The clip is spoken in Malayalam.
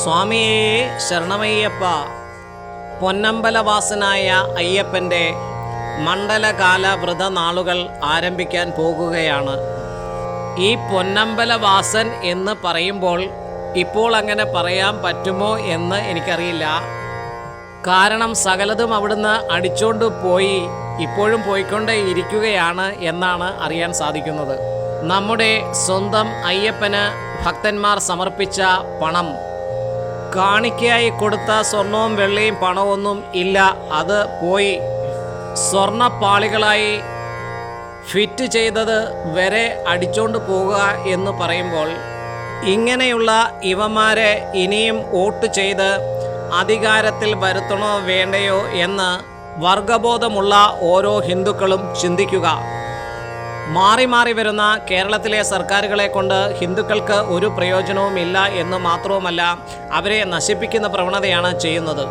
സ്വാമിയേ ശരണമയ്യപ്പ പൊന്നമ്പലവാസനായ അയ്യപ്പന്റെ മണ്ഡലകാല വ്രതനാളുകൾ ആരംഭിക്കാൻ പോകുകയാണ്. ഈ പൊന്നമ്പലവാസൻ എന്ന് പറയുമ്പോൾ ഇപ്പോൾ അങ്ങനെ പറയാൻ പറ്റുമോ എന്ന് എനിക്കറിയില്ല. കാരണം സകലതും അവിടുന്ന് അടിച്ചോണ്ട് പോയി ഇപ്പോഴും പോയിക്കൊണ്ടേ ഇരിക്കുകയാണ് എന്നാണ് അറിയാൻ സാധിക്കുന്നത്. നമ്മുടെ സ്വന്തം അയ്യപ്പന് ഭക്തന്മാർ സമർപ്പിച്ച പണം കാണിക്കയായി കൊടുത്ത സ്വർണവും വെള്ളിയും പണമൊന്നും ഇല്ല. അത് പോയി സ്വർണപ്പാളികളായി ഫിറ്റ് ചെയ്തത് വരെ അടിച്ചോണ്ട് പോകുക എന്ന് പറയുമ്പോൾ ഇങ്ങനെയുള്ള ഇവന്മാരെ ഇനിയും വോട്ട് ചെയ്ത് അധികാരത്തിൽ വരുത്തണോ വേണ്ടയോ എന്ന് വർഗബോധമുള്ള ഓരോ ഹിന്ദുക്കളും ചിന്തിക്കുക. മാറി മാറി വരുന്ന കേരളത്തിലെ സർക്കാരുകളെ കൊണ്ട് ഹിന്ദുക്കൾക്ക് ഒരു പ്രയോജനവുമില്ല എന്ന് മാത്രവുമല്ല അവരെ നശിപ്പിക്കുന്ന പ്രവണതയാണ് ചെയ്യുന്നത്.